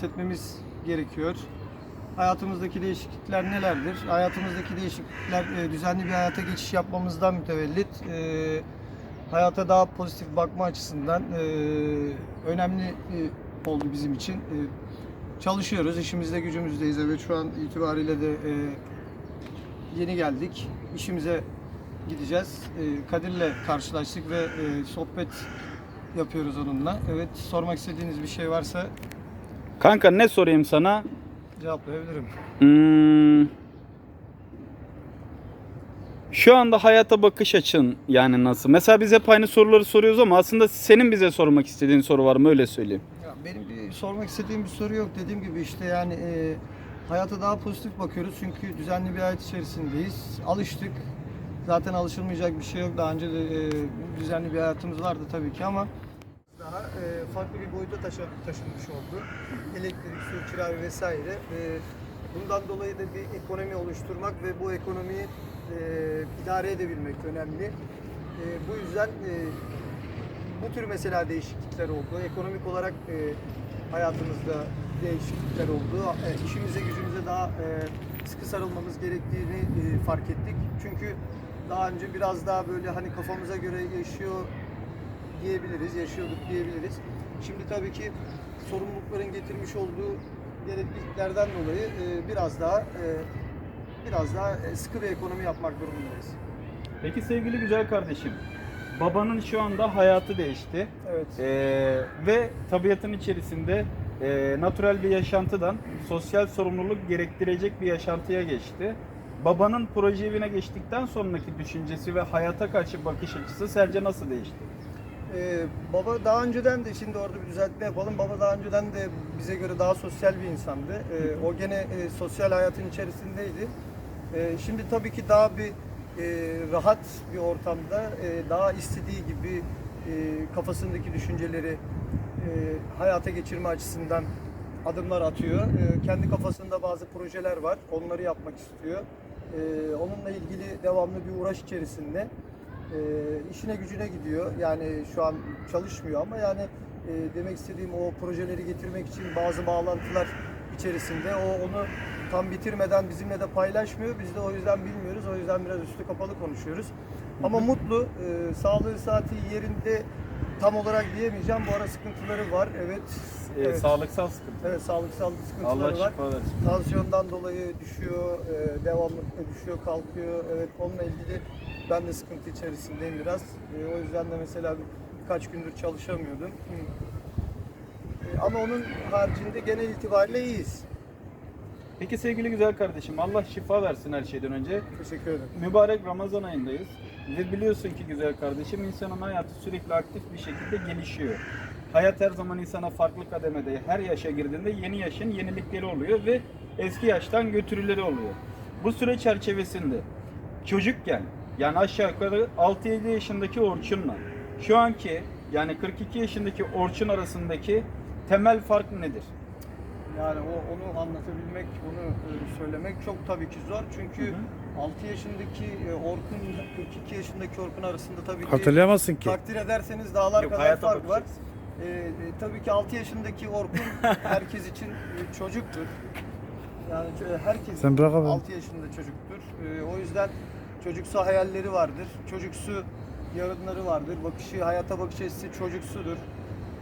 bahsetmemiz gerekiyor. Hayatımızdaki değişiklikler nelerdir? Hayatımızdaki değişiklikler e, düzenli bir hayata geçiş yapmamızdan mütevellit. E, hayata daha pozitif bakma açısından e, önemli oldu bizim için. Çalışıyoruz, işimizde gücümüzdeyiz. Evet şu an itibariyle de yeni geldik. İşimize gideceğiz. E, Kadir'le karşılaştık ve sohbet yapıyoruz onunla. Evet sormak istediğiniz bir şey varsa Kanka ne sorayım sana? cevaplayabilirim. Hmm. Şu anda hayata bakış açın yani nasıl? Mesela biz hep aynı soruları soruyoruz ama aslında senin bize sormak istediğin soru var mı öyle söyleyeyim. Ya benim bir sormak istediğim bir soru yok. Dediğim gibi işte yani e, hayata daha pozitif bakıyoruz çünkü düzenli bir hayat içerisindeyiz. Alıştık. Zaten alışılmayacak bir şey yok. Daha önce de e, düzenli bir hayatımız vardı tabii ki ama e, farklı bir boyuta taşı, taşınmış oldu. Elektrik, su, kira vesaire. E, bundan dolayı da bir ekonomi oluşturmak ve bu ekonomiyi e, idare edebilmek önemli. E, bu yüzden e, bu tür mesela değişiklikler oldu. Ekonomik olarak e, hayatımızda değişiklikler oldu. E, işimize gücümüze daha e, sıkı sarılmamız gerektiğini e, fark ettik. Çünkü daha önce biraz daha böyle hani kafamıza göre yaşıyor diyebiliriz, yaşıyorduk diyebiliriz. Şimdi tabii ki sorumlulukların getirmiş olduğu gerekliliklerden dolayı e, biraz daha e, biraz daha e, sıkı bir ekonomi yapmak durumundayız. Peki sevgili güzel kardeşim. Babanın şu anda hayatı değişti. Evet. Ee, ve tabiatın içerisinde e, natürel bir yaşantıdan sosyal sorumluluk gerektirecek bir yaşantıya geçti. Babanın proje evine geçtikten sonraki düşüncesi ve hayata karşı bakış açısı sence nasıl değişti? Ee, baba daha önceden de şimdi orada bir düzeltme yapalım. Baba daha önceden de bize göre daha sosyal bir insandı. Ee, o gene e, sosyal hayatın içerisindeydi. Ee, şimdi tabii ki daha bir e, rahat bir ortamda e, daha istediği gibi e, kafasındaki düşünceleri e, hayata geçirme açısından adımlar atıyor. E, kendi kafasında bazı projeler var. Onları yapmak istiyor. E, onunla ilgili devamlı bir uğraş içerisinde. E, işine gücüne gidiyor. Yani şu an çalışmıyor ama yani e, demek istediğim o projeleri getirmek için bazı bağlantılar içerisinde. O onu tam bitirmeden bizimle de paylaşmıyor. Biz de o yüzden bilmiyoruz. O yüzden biraz üstü kapalı konuşuyoruz. Ama mutlu, e, sağlığı saati yerinde tam olarak diyemeyeceğim. Bu ara sıkıntıları var. Evet. Ee, evet. Sağlıksal sıkıntı. Evet, sağlıksal sıkıntıları Allah var. şifa. Tansiyondan dolayı düşüyor, e, devamlı düşüyor, kalkıyor. Evet, onunla ilgili ben de sıkıntı içerisindeyim biraz. E, o yüzden de mesela birkaç gündür çalışamıyordum. E, ama onun haricinde genel itibariyle iyiyiz. Peki sevgili güzel kardeşim Allah şifa versin her şeyden önce. Teşekkür ederim. Mübarek Ramazan ayındayız. Ve biliyorsun ki güzel kardeşim insanın hayatı sürekli aktif bir şekilde gelişiyor. Hayat her zaman insana farklı kademede, her yaşa girdiğinde yeni yaşın yenilikleri oluyor ve eski yaştan götürüleri oluyor. Bu süre çerçevesinde çocukken yani aşağı yukarı 6-7 yaşındaki Orçun'la şu anki yani 42 yaşındaki Orçun arasındaki temel fark nedir? Yani o onu anlatabilmek, onu e, söylemek çok tabii ki zor. Çünkü Hı 6 yaşındaki e, Orkun, 42 yaşındaki Orkun arasında tabii ki Hatırlayamazsın ki. takdir ederseniz dağlar Yok, kadar hayata fark var. Ee, e, tabii ki 6 yaşındaki Orkun herkes için e, çocuktur. Yani herkes Sen bırak abi. 6 yaşında çocuktur. Ee, o yüzden çocuksu hayalleri vardır. Çocuksu yarınları vardır. Bakışı, hayata bakış açısı çocuksudur.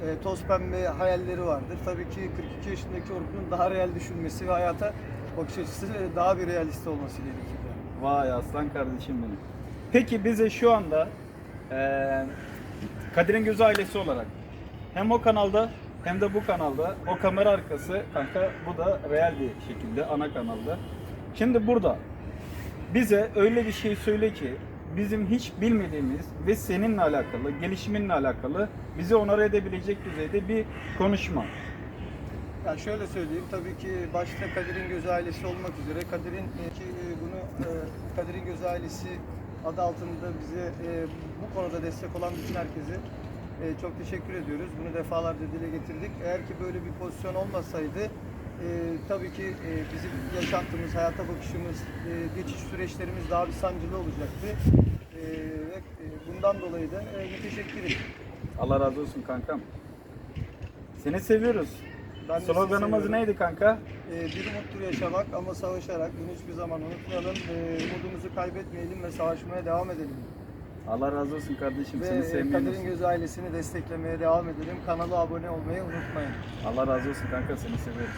Ee, toz pembe hayalleri vardır. Tabii ki 42 yaşındaki Orkun'un daha real düşünmesi ve hayata bakış açısı daha bir realist olması gerekir. Vay aslan kardeşim benim. Peki bize şu anda eee Kadir'in Gözü ailesi olarak hem o kanalda hem de bu kanalda o kamera arkası kanka bu da real bir şekilde ana kanalda. Şimdi burada bize öyle bir şey söyle ki bizim hiç bilmediğimiz ve seninle alakalı, gelişiminle alakalı bizi onore edebilecek düzeyde bir konuşma. Yani şöyle söyleyeyim, tabii ki başta Kadir'in Gözü ailesi olmak üzere Kadir'in e, ki e, bunu e, Kadir'in Gözü ailesi adı altında bize bu konuda destek olan bütün herkese çok teşekkür ediyoruz. Bunu defalarca dile getirdik. Eğer ki böyle bir pozisyon olmasaydı tabii ki e, bizim yaşantımız, hayata bakışımız, e, geçiş süreçlerimiz daha bir sancılı olacaktı. E, ve e, bundan dolayı da e, müteşekkirim. Allah razı olsun kankam. Seni seviyoruz. Ben de sizi Sloganımız seviyorum. neydi kanka? Ee, bir umuttur yaşamak ama savaşarak bunu hiçbir zaman unutmayalım. Ee, umudumuzu kaybetmeyelim ve savaşmaya devam edelim. Allah razı olsun kardeşim. Ve Seni e, sevmeyi Kadir'in unutma. Gözü ailesini desteklemeye devam edelim. Kanala abone olmayı unutmayın. Allah razı olsun kanka seni seviyorum.